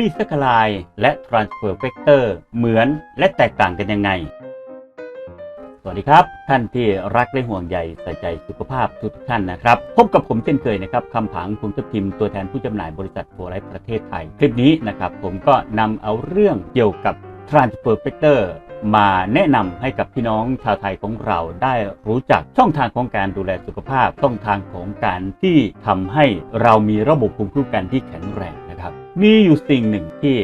ลีแซคคาไลและทรานสเฟอร์เฟกเตอร์เหมือนและแตกต่างกันยังไง สวัสดีครับ ท่านที่รักและห่วงใยใส่ใจสุขภาพทุกท่านนะครับ พบกับผมเช่นเคยนะครับคำผังพงศ์พิมพ์ตัวแทนผู้จำหน่ายบริษัทโฟไลประเทศไทย คลิปนี้นะครับผมก็นำเอาเรื่องเกี่ยวกับ Transfer Factor มาแนะนำให้กับพี่น้องชาวไทยของเราได้รู้จักช่องทางของการดูแลสุขภาพช่องทางของการที่ทำให้เรามีระบบภูมิคุ้มกันที่แข็งแรง ครับ มีอยู่สิ่งหนึ่งที่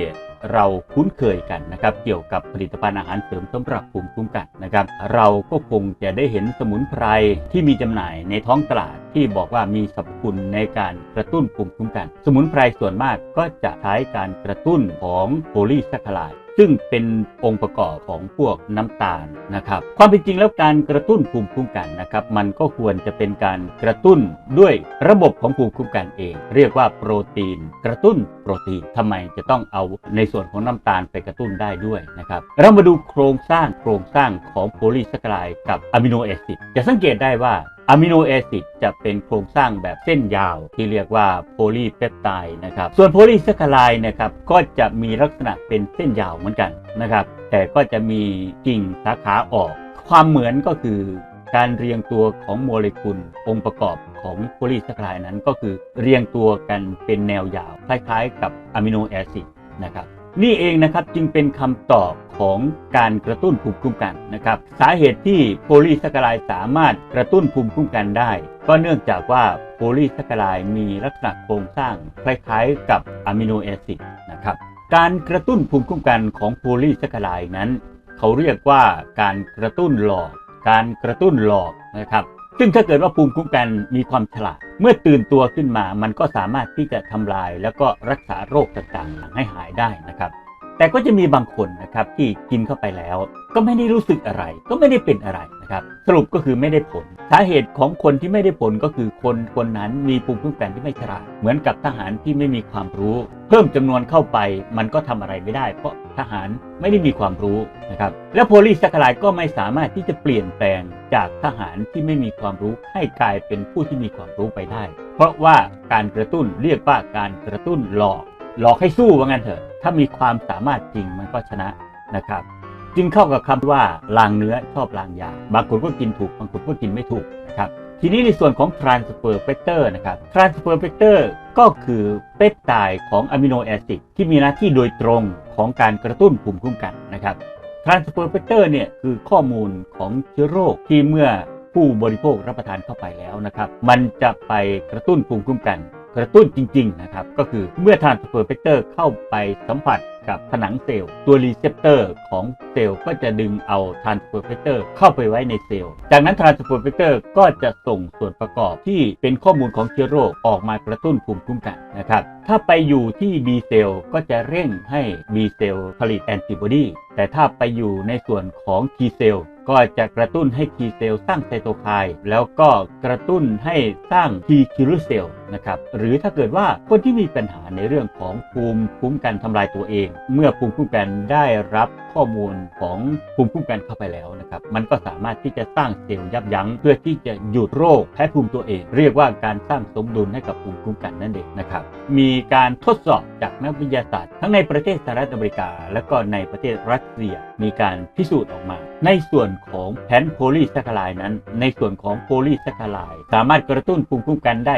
เราคุ้นเคยกันนะครับ เกี่ยวกับผลิตภัณฑ์อาหารเสริมสำหรับภูมิคุ้มกันนะครับ เราก็คงจะได้เห็นสมุนไพรที่มีจำหน่ายในท้องตลาดที่บอกว่ามีสรรพคุณในการกระตุ้นภูมิคุ้มกัน สมุนไพรส่วนมากก็จะใช้การกระตุ้นของโพลีแซคคาไลด์ ซึ่งเป็นองค์ประกอบของพวกน้ำตาลนะครับ ความเป็นจริงแล้วการกระตุ้นภูมิคุ้มกันนะครับ มันก็ควรจะเป็นการกระตุ้นด้วยระบบของภูมิคุ้มกันเอง เรียกว่าโปรตีน กระตุ้นโปรตีนทำไมจะต้องเอาในส่วนของน้ำตาลไปกระตุ้นได้ด้วยนะครับ เรามาดูโครงสร้างโครงสร้างของโพลีแซคคาไลด์กับอะมิโนแอซิดจะสังเกตได้ว่า อะมิโนแอซิดจะเป็นโครงสร้างแบบเส้นยาวที่เรียกว่าโพลีเปปไทด์นะครับส่วนโพลีแซคคาไลด์นะครับก็จะมีลักษณะเป็นเส้นยาวเหมือนกันนะครับแต่ก็จะมีกิ่งสาขาออก ความเหมือนก็คือการเรียงตัวของโมเลกุลองค์ประกอบของโพลีแซคคาไลด์นั้นก็คือเรียงตัวกันเป็นแนวยาว คล้ายๆ กับอะมิโนแอซิดนะครับ นี่เองนะครับจึงเป็นคำตอบของการกระตุ้นภูมิคุ้มกันนะครับ สาเหตุที่โพลีแซคคาไลสามารถกระตุ้นภูมิคุ้มกันได้ ก็เนื่องจากว่าโพลีแซคคาไลมีลักษณะโครงสร้างคล้ายๆ กับอะมิโนแอซิดนะครับการกระตุ้นภูมิคุ้มกันของโพลีแซคคาไลนั้น เขาเรียกว่าการกระตุ้นหลอก การกระตุ้นหลอกนะครับซึ่งถ้าเกิดว่าภูมิคุ้มกันมีความฉลาด เมื่อตื่นตัวขึ้นมามันก็สามารถที่จะทำลายแล้วก็รักษาโรคต่างๆให้หายได้นะครับ แต่ก็จะมีบางคนนะครับที่กินเข้าไปแล้ว ก็ไม่ได้รู้สึกอะไร ก็ไม่ได้เป็นอะไรนะครับ สรุปก็คือไม่ได้ผล สาเหตุของคนที่ไม่ได้ผลก็คือคนคนนั้นมีภูมิคุ้มกันที่ไม่ฉลาดเหมือนกับทหารที่ไม่มีความรู้ เพิ่มจำนวนเข้าไปมันก็ทำอะไรไม่ได้ เพราะ ทหารไม่ได้มีความรู้นะครับ และโพลีแซคคาไลด์ก็ไม่สามารถที่จะเปลี่ยนแปลงจากทหารที่ไม่มีความรู้ให้กลายเป็นผู้ที่มีความรู้ไปได้ เพราะว่าการกระตุ้นเรียกว่าการกระตุ้นหลอก หลอกให้สู้ว่างั้นเถอะ ถ้ามีความสามารถจริงมันก็ชนะนะครับ จึงเข้ากับคำว่าลางเนื้อชอบลางยาบางคนก็กินถูกบางคนก็กินไม่ถูกนะครับทีนี้ในส่วนของ transfer factor นะครับ transfer factor ก็คือเปปไทด์ของอะมิโนแอซิดที่มีหน้าที่โดยตรง ของการกระตุ้นภูมิคุ้มกันนะครับ transfer factor เนี่ยคือข้อมูลของเชื้อโรคที่เมื่อผู้บริโภครับประทานเข้าไปแล้วนะครับ มันจะไปกระตุ้นภูมิคุ้มกันกระตุ้นจริง ๆ นะครับ ก็คือเมื่อ transfer factor เข้าไปสัมผัสกับผนังเซลล์ ตัวรีเซพเตอร์ของเซลล์ก็จะดึงเอา transfer factor เข้าไปไว้ในเซลล์ จากนั้น transfer factor ก็จะส่งส่วนประกอบที่เป็นข้อมูลของเชื้อโรคออกมากระตุ้นภูมิคุ้มกันนะครับ ถ้าไปอยู่ที่ B เซลล์ก็จะเร่งให้ B เซลล์ผลิตแอนติบอดีแต่ถ้าไปอยู่ในส่วนของ T เซลล์ก็จะกระตุ้นให้ T เซลล์สร้างไซโตไคน์แล้วก็กระตุ้นให้สร้าง T คิลเซลล์นะครับหรือถ้าเกิดว่าคนที่มีปัญหาในเรื่องของภูมิคุ้มกันทำลายตัวเอง เมื่อภูมิคุ้มกันได้รับข้อมูลของภูมิคุ้มกันเข้าไปแล้วนะครับมันก็สามารถที่จะสร้างเซลล์ยับยั้ง เพื่อที่จะหยุดโรคแพ้ภูมิตัวเอง เรียกว่าการสร้างสมดุลให้กับภูมิคุ้มกันนั่นเองนะครับมีการทดสอบจากนักวิทยาศาสตร์ ทั้งในประเทศสหรัฐอเมริกา และก็ในประเทศรัสเซีย มีการพิสูจน์ออกมา ในส่วนของแพนโพลีแซคคาไลด์นั้น ในส่วนของโพลีแซคคาไลด์สามารถกระตุ้นภูมิคุ้มกันได้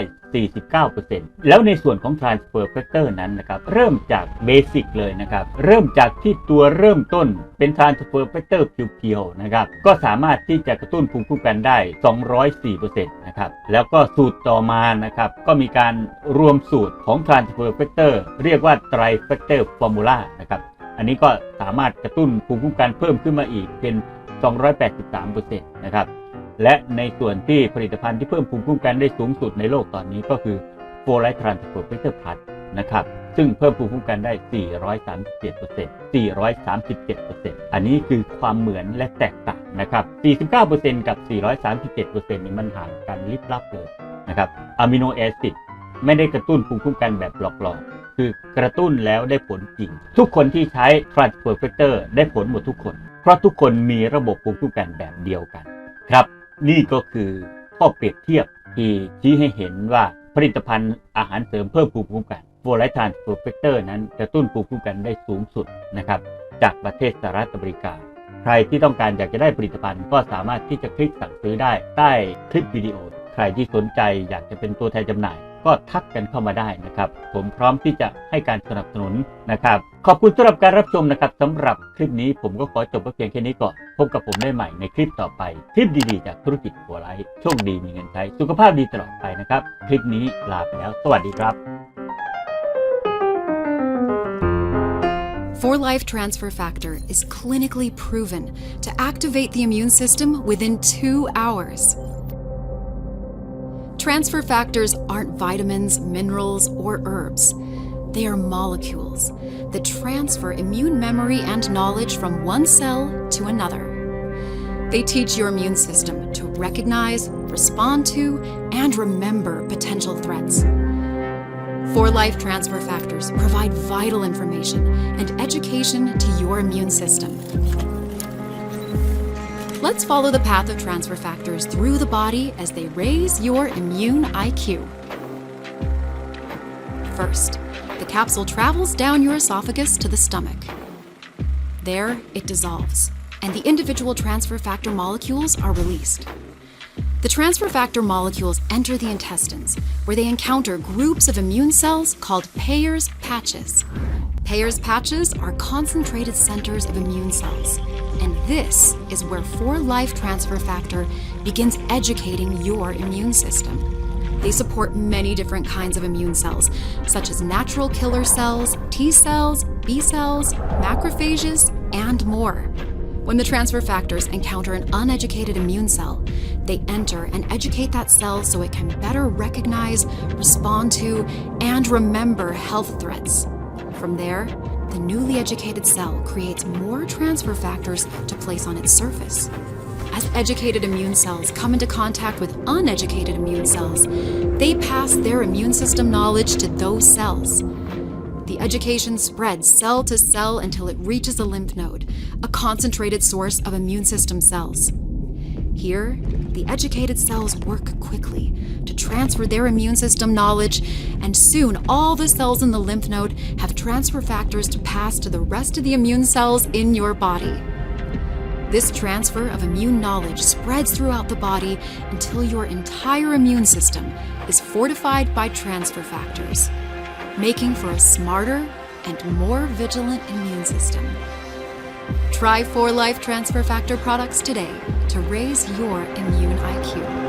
49%แล้วในส่วนของ transfer factor นั้นนะครับเริ่มจากเบสิกเลยนะครับเริ่มจากที่ตัวเริ่มต้นเป็น transfer factor เพียวๆนะครับก็สามารถที่จะกระตุ้นภูมิคุ้มกันได้ 204%นะครับแล้วก็สูตรต่อมานะครับก็มีการรวมสูตรของ transfer factor เรียกว่า tri factor formula นะครับ อันนี้ก็สามารถกระตุ้นภูมิคุ้มกันเพิ่มขึ้นมาอีกเป็น 283%นะครับ และในส่วนที่ผลิตภัณฑ์ที่เพิ่มภูมิคุ้มกันได้สูงสุดในโลกตอนนี้ก็คือ f o r i t Transfer Factor Plus นะครับ ซึ่งเพิ่มภูมิคุ้มกันได้ 437% 437%อันนี้คือความเหมือนและแตกต่างนะครับ 49%กับ 437%นี่มันห่างกันลิบลับเลยนะครับอะมิโนแอซิด ไม่ได้กระตุ้นภูมิคุ้มกันแบบหลอกๆ คือกระตุ้นแล้วได้ผลจริง ทุกคนที่ใช้ Transfer Factor ได้ผลหมดทุกคน เพราะทุกคนมีระบบภูมิคุ้มกันแบบเดียวกัน ครับ นี่ก็คือข้อเปรียบเทียบที่ชี้ให้เห็นว่าผลิตภัณฑ์อาหารเสริมเพิ่มภูมิคุ้มกันโฟไลทานโปรเฟกเตอร์นั้นกระตุ้นภูมิคุ้มกันได้สูงสุดนะครับจากประเทศสหรัฐอเมริกา ใครที่ต้องการอยากจะได้ผลิตภัณฑ์ก็สามารถที่จะคลิกสั่งซื้อได้ใต้คลิปวิดีโอ ใครที่สนใจอยากจะเป็นตัวแทนจำหน่าย ก็ทักกันเข้ามาได้นะครับ ผมพร้อมที่จะให้การสนับสนุนนะครับ ขอบคุณสำหรับการรับชมนะครับสำหรับคลิปนี้ผมก็ขอจบไว้เพียงแค่นี้ก่อน พบกับผมได้ใหม่ในคลิปต่อไป คลิปดีๆ จากธุรกิจหัวไลท์โชคดีมีเงินใช้สุขภาพดีตลอดไปนะครับ คลิปนี้ลาไปแล้ว สวัสดีครับ For Life Transfer Factor is clinically proven to activate the immune system within two hours. Transfer factors aren't vitamins, minerals, or herbs. They are molecules that transfer immune memory and knowledge from one cell to another. They teach your immune system to recognize, respond to, and remember potential threats. For Life Transfer Factors provide vital information and education to your immune system. Let's follow the path of transfer factors through the body as they raise your immune IQ. First, the capsule travels down your esophagus to the stomach. There, it dissolves, and the individual transfer factor molecules are released. The transfer factor molecules enter the intestines, where they encounter groups of immune cells called Payer's patches. Payer's patches are concentrated centers of immune cells, this is where 4 Life Transfer Factor begins educating your immune system. They support many different kinds of immune cells, such as natural killer cells, T cells, B cells, macrophages, and more. When the transfer factors encounter an uneducated immune cell, they enter and educate that cell so it can better recognize, respond to, and remember health threats. From there, the newly educated cell creates more transfer factors to place on its surface. As educated immune cells come into contact with uneducated immune cells, they pass their immune system knowledge to those cells. The education spreads cell to cell until it reaches a lymph node, a concentrated source of immune system cells. Here, the educated cells work quickly to transfer their immune system knowledge, and soon all the cells in the lymph node have transfer factors to pass to the rest of the immune cells in your body. This transfer of immune knowledge spreads throughout the body until your entire immune system is fortified by transfer factors, making for a smarter and more vigilant immune system. Try 4 Life Transfer Factor products today to raise your immune IQ.